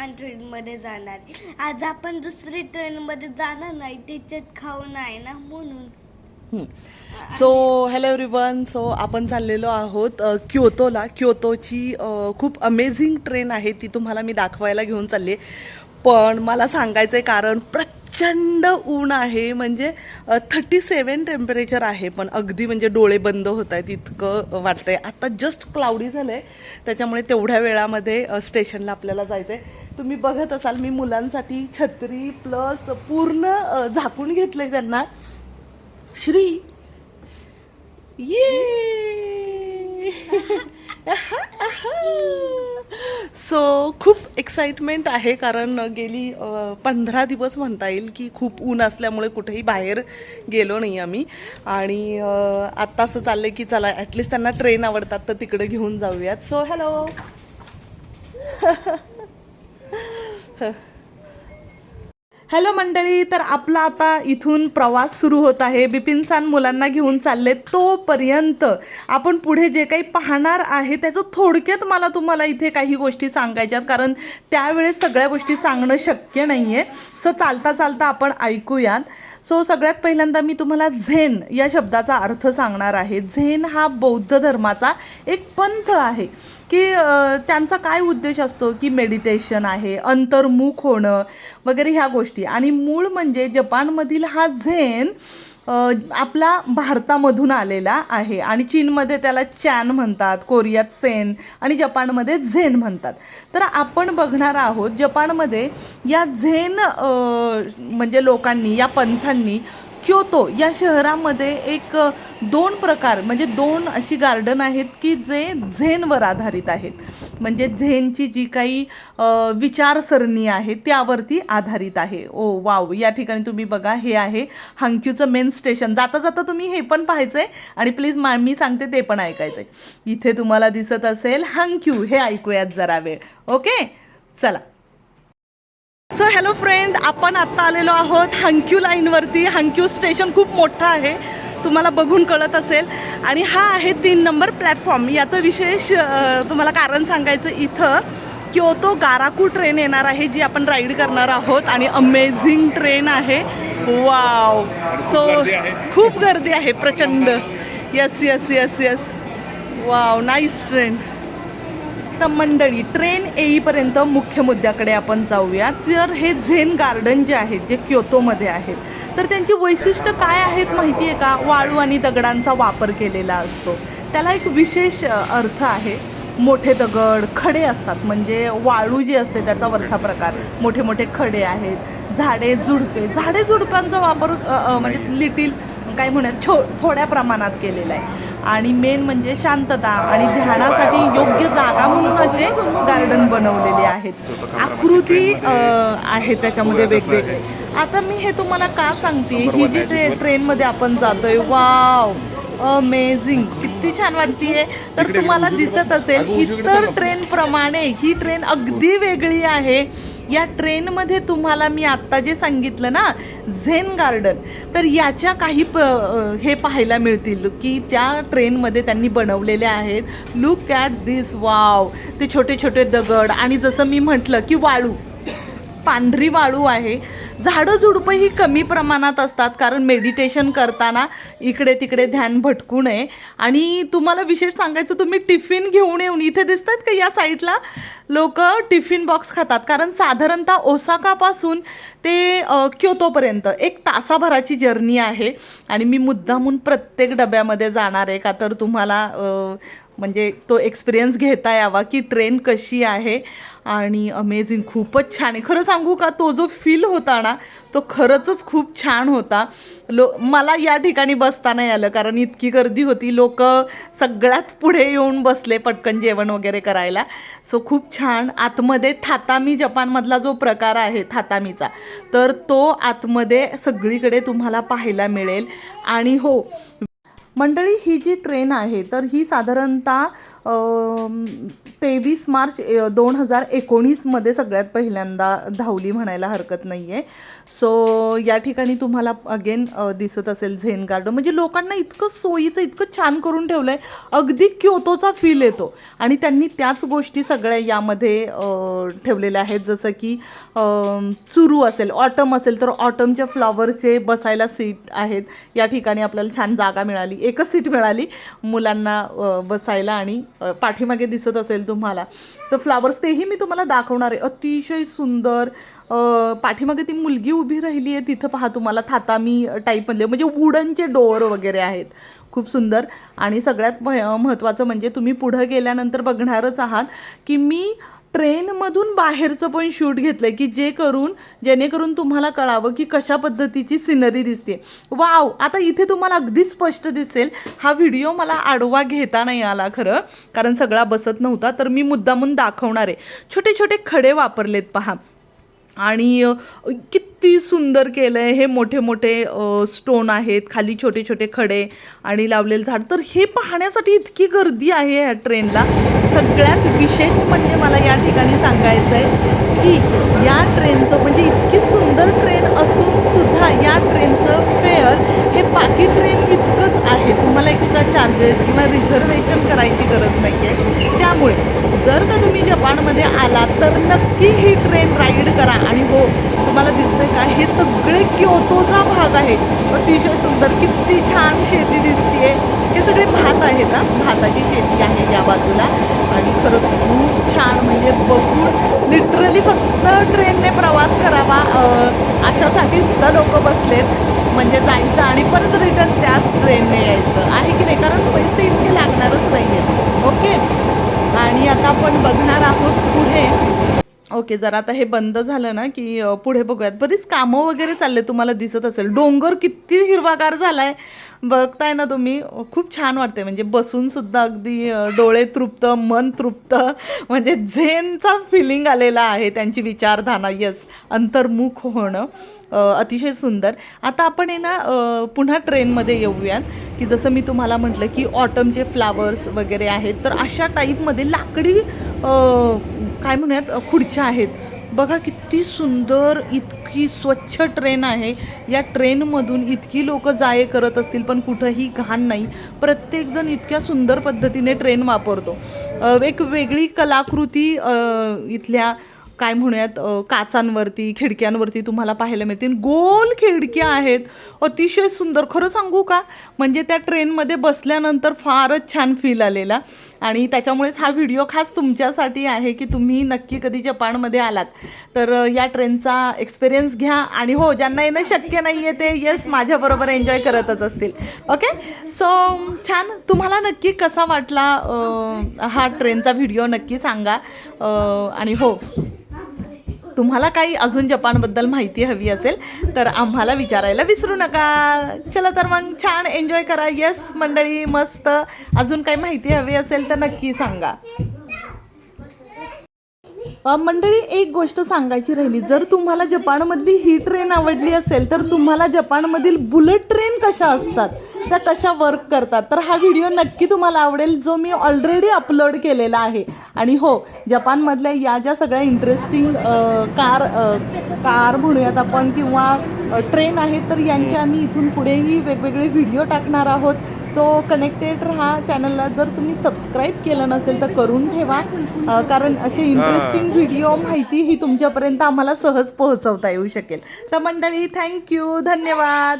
छान ट्रेनमध्ये जाणार. आहे. आज आपण दुसरी ट्रेनमध्ये जाणार नाही त्याच्यात खाऊन आहे ना म्हणून. सो हॅलो एव्हरीवन सो आपण चाललेलो आहोत क्योतोला. क्योतोची खूप अमेझिंग ट्रेन आहे ती तुम्हाला मी दाखवायला घेऊन चालली. आहे पण मला सांगायचं आहे कारण प्रचंड ऊन आहे. म्हणजे थर्टी सेवन टेम्परेचर आहे पण अगदी म्हणजे डोळे बंद होत आहेत इतकं वाटतंय. आता जस्ट क्लाउडी झालं आहे त्याच्यामुळे तेवढ्या वेळामध्ये स्टेशनला आपल्याला जायचं आहे तुम्ही बघत असाल मी मुलांसाठी छत्री प्लस पूर्ण झाकून घेतलं त्यांना. श्री ये! सो खूप एक्साइटमेंट आहे कारण गेली पंधरा दिवस म्हणता येईल की खूप ऊन असल्यामुळे कुठेही बाहेर गेलो नाही आम्ही. आणि आत्ता असं चाललं की चला ॲटलिस्ट त्यांना ट्रेन आवडतात तर तिकडे घेऊन जाऊयात. सो हॅलो हॅलो मंडळी तर आपला आता इथून प्रवास सुरू होत आहे. बिपिन सान मुलांना घेऊन चालले तोपर्यंत आपण पुढे जे काही पाहणार आहे त्याचं थोडक्यात मला तुम्हाला इथे काही गोष्टी सांगायच्यात कारण त्यावेळेस सगळ्या गोष्टी सांगणं शक्य नाही आहे सो चालता चालता आपण ऐकूयात. सो सगळ्यात पहिल्यांदा मी तुम्हाला झेन या शब्दाचा अर्थ सांगणार आहे. झेन हा बौद्ध धर्माचा एक पंथ आहे. की त्यांचा काय उद्देश असतो की मेडिटेशन आहे अंतर्मुख होणं वगैरे ह्या गोष्टी. आणि मूळ म्हणजे जपानमधील हा झेन आपला भारतामधून आलेला आहे. आणि चीनमध्ये त्याला चॅन म्हणतात कोरियात सेन आणि जपानमध्ये झेन म्हणतात. तर आपण बघणार आहोत जपानमध्ये या झेन म्हणजे लोकांनी या पंथांनी क्योतो या शहरामध्ये एक दोन प्रकार म्हणजे दोन अशी गार्डन आहेत की जे झेनवर आधारित आहेत. म्हणजे झेनची जी काही विचारसरणी आहे त्यावरती आधारित आहे. ओ वाव या ठिकाणी तुम्ही बघा हे आहे हांक्यूचं मेन स्टेशन. जाता जाता तुम्ही हे पण पाहायचं आहे आणि प्लीज मा मी सांगते ते पण ऐकायचं आहे इथे तुम्हाला दिसत असेल हांक्यू हे ऐकूयात जरा वेळ. ओके? चला. सो हॅलो फ्रेंड आपण आत्ता आलेलो आहोत हंक्यू लाईनवरती हंक्यू स्टेशन खूप मोठं आहे. तुम्हाला बघून कळत असेल. आणि हा आहे तीन नंबर प्लॅटफॉर्म याचं विशेष तुम्हाला कारण सांगायचं इथं क्योतो गाराकू ट्रेन येणार आहे जी आपण राईड करणार आहोत. आणि अमेझिंग ट्रेन आहे. वाव सो खूप गर्दी आहे. प्रचंड. Yes yes yes yes wow nice train तर मंडळी ट्रेन येईपर्यंत मुख्य मुद्द्याकडे आपण जाऊया तर हे झेन गार्डन जे आहेत जे क्योतोमध्ये आहेत तर त्यांची वैशिष्ट्य काय आहेत माहिती आहे का? वाळू आणि दगडांचा वापर केलेला असतो. त्याला एक विशेष अर्थ आहे. मोठे दगड खडे असतात. म्हणजे वाळू जी असते त्याचा वरचा प्रकार. मोठे मोठे खडे आहेत झाडे झुडपे. झाडे झुडपांचा वापर म्हणजे लिटिल काय म्हणूयात छो थोड्या प्रमाणात केलेला आहे. आणि मेन म्हणजे शांतता आणि ध्यानासाठी योग्य जागा म्हणून असे गार्डन बनवलेले आहेत. आकृती आहे त्याच्यामध्ये वेगवेगळे. आता मी हे तुम्हाला का सांगते? ही जी ट्रे ट्रेनमध्ये आपण जातोय वाव! अमेझिंग किती छान वाटतीये. तर तुम्हाला दिसत असेल इतर ट्रेनप्रमाणे ही ट्रेन अगदी वेगळी आहे. या ट्रेनमध्ये तुम्हाला मी आत्ता जे सांगितलं ना झेन गार्डन तर याच्या काही प हे पाहायला मिळतील की त्या ट्रेनमध्ये त्यांनी बनवलेले आहेत. लुक ॲट दिस वाव ते छोटे छोटे दगड आणि जसं मी म्हटलं की वाळू पांढरी वाळू आहे. झाडं झुडपंही कमी प्रमाणात असतात कारण मेडिटेशन करताना इकडे तिकडे ध्यान भटकू नये. आणि तुम्हाला विशेष सांगायचं तुम्ही टिफिन घेऊन येऊन इथे दिसतात का या साईडला? लोक टिफिन बॉक्स खातात कारण साधारणतः ओसाकापासून ते क्योतोपर्यंत एक तासाभराची जर्नी आहे. आणि मी मुद्दामून प्रत्येक डब्यामध्ये जाणार आहे का तर तुम्हाला म्हणजे तो एक्सपिरियन्स घेता यावा की ट्रेन कशी आहे? आणि अमेझिंग खूपच छान आहे. खरं सांगू का तो जो फील होता ना तो खरंच खूप छान होता. लो मला या ठिकाणी बसता नाही आलं कारण इतकी गर्दी होती. लोक सगळ्यात पुढे येऊन बसले पटकन जेवण वगैरे करायला. सो खूप छान. आतमध्ये थातामी जपानमधला जो प्रकार आहे थातामीचा तर तो आतमध्ये सगळीकडे तुम्हाला पाहायला मिळेल. आणि हो मंडळी ही जी ट्रेन आहे तर ही साधारणतः तेवीस मार्च दोन हजार एकोणीसमध्ये सगळ्यात पहिल्यांदा धावली म्हणायला हरकत नाही आहे सो या ठिकाणी तुम्हाला अगेन दिसत असेल झेन गार्डन. म्हणजे लोकांना इतकं सोयीचं इतकं छान करून ठेवलं आहे अगदी क्योतोचा फील येतो. आणि त्यांनी त्याच गोष्टी सगळ्या यामध्ये ठेवलेल्या आहेत. जसं की चुरू असेल ऑटम असेल तर ऑटमच्या फ्लॉवरचे बसायला सीट आहेत. या ठिकाणी आपल्याला छान जागा मिळाली. एकच सीट मिळाली मुलांना बसायला आणि पाठीमागे दिसत असेल तुम्हाला. तर फ्लावर्स तेही मी तुम्हाला दाखवणार आहे. अतिशय सुंदर पाठीमागे ती मुलगी उभी राहिली आहे तिथं पहा तुम्हाला थातामी टाईपमधले म्हणजे वुडनचे डोअर वगैरे आहेत. खूप सुंदर. आणि सगळ्यात महत्त्वाचं म्हणजे तुम्ही पुढं गेल्यानंतर बघणारच आहात की मी ट्रेनमधून बाहेरचं पण शूट घेतलं आहे की जे करून जेणेकरून तुम्हाला कळावं की कशा पद्धतीची सिनरी दिसते वाव आता इथे तुम्हाला अगदी स्पष्ट दिसेल हा व्हिडिओ मला आडवा घेता नाही आला खरं कारण सगळा बसत नव्हता तर मी मुद्दामून दाखवणार आहे. छोटे छोटे खडे वापरलेत पहा. आणि किती सुंदर केलं आहे हे मोठे मोठे स्टोन आहेत खाली छोटे छोटे खडे आणि लावलेलं झाड. तर हे पाहण्यासाठी इतकी गर्दी आहे या ट्रेनला. सगळ्यात विशेष म्हणजे मला या ठिकाणी सांगायचं आहे की या ट्रेनचं म्हणजे इतकी सुंदर ट्रेन असून सुद्धा या ट्रेनचं फेअर हे बाकी ट्रेन इतकंच आहे. तुम्हाला एक्स्ट्रा चार्जेस किंवा रिझर्वेशन करायची गरज नाही आहे त्यामुळे जर का तुम्ही जपानमध्ये आलात तर नक्की ही ट्रेन राईड करा. आणि हो तुम्हाला दिसतंय का हे सगळे क्योतोचा भाग आहे. अतिशय सुंदर किती छान शेती दिसतीये. हे सगळे भात आहेत ना भाताची शेती आहे या बाजूला. आणि खरंच खूप छान म्हणजे बघून लिटरली फक्त ट्रेनने प्रवास करावा अशासाठी सुद्धा लोक बसलेत. म्हणजे जायचं आणि परत रिटर्न त्याच ट्रेनने यायचं. आहे की नाही? कारण पैसे इतके लागणारच नाही आहेत ओके आणि आता आपण बघणार आहोत पुढे. ओके जर आता हे बंद झालं ना की पुढे बघूयात. बरीच कामं वगैरे चालले तुम्हाला दिसत असेल. डोंगर किती हिरवागार झाला आहे बघताय ना तुम्ही. खूप छान वाटते म्हणजे बसूनसुद्धा अगदी डोळे तृप्त मन तृप्त. म्हणजे झेनचा फिलिंग आलेला आहे त्यांची विचारधारणा यस अंतर्मुख होणं. अतिशय सुंदर. आता आपण आहे ना पुन्हा ट्रेनमध्ये येऊयात की जसं मी तुम्हाला म्हटलं की ऑटमचे फ्लावर्स वगैरे आहेत तर अशा टाईपमध्ये लाकडी काय म्हणूयात खुर्च्या आहेत. बघा किती सुंदर इतकी स्वच्छ ट्रेन आहे. या ट्रेनमधून इतकी लोक जाये करत असतील पण कुठंही घाण नाही. प्रत्येकजण इतक्या सुंदर पद्धतीने ट्रेन वापरतो. एक वेगळी कलाकृती इथल्या काय म्हणूयात काचांवरती खिडक्यांवरती तुम्हाला पाहायला मिळतील. गोल खिडक्या आहेत. अतिशय सुंदर. खरं सांगू का? म्हणजे त्या ट्रेनमध्ये बसल्यानंतर फारच छान फील आलेला. आणि त्याच्यामुळेच हा व्हिडिओ खास तुमच्यासाठी आहे की तुम्ही नक्की कधी जपानमध्ये आलात. तर या ट्रेनचा एक्सपिरियन्स घ्या. आणि हो ज्यांना येणं शक्य नाही आहे ते येस माझ्याबरोबर एन्जॉय करतच असतील. ओके सो छान. तुम्हाला नक्की कसा वाटला हा ट्रेनचा व्हिडिओ नक्की सांगा. आणि हो. तुम्हाला काही अजून जपानबद्दल माहिती हवी असेल तर आम्हाला विचारायला विसरू नका. चला तर मग छान एन्जॉय करा. येस मंडळी मस्त. अजून काही माहिती हवी असेल तर नक्की सांगा. मंडळी एक गोष्ट सांगायची राहिली. जर तुम्हाला जपानमधली ही ट्रेन आवडली असेल तर तुम्हाला जपानमधील बुलेट ट्रेन कशा असतात त्या कशा वर्क करतात? तर हा व्हिडिओ नक्की तुम्हाला आवडेल जो मी ऑलरेडी अपलोड केलेला आहे. आणि हो जपानमधल्या या ज्या सगळ्या इंटरेस्टिंग कार कार म्हणूयात आपण किंवा ट्रेन आहेत तर यांचे आम्ही इथून पुढेही वेगवेगळे व्हिडिओ टाकणार आहोत. सो कनेक्टेड राहा चॅनलला जर तुम्ही सबस्क्राईब केलं नसेल तर करून ठेवा. कारण असे इंटरेस्टिंग व्हिडिओ माहिती ही तुमच्यापर्यंत आम्हाला सहज पोहोचवता येऊ शकेल. तर मंडळी थँक्यू धन्यवाद.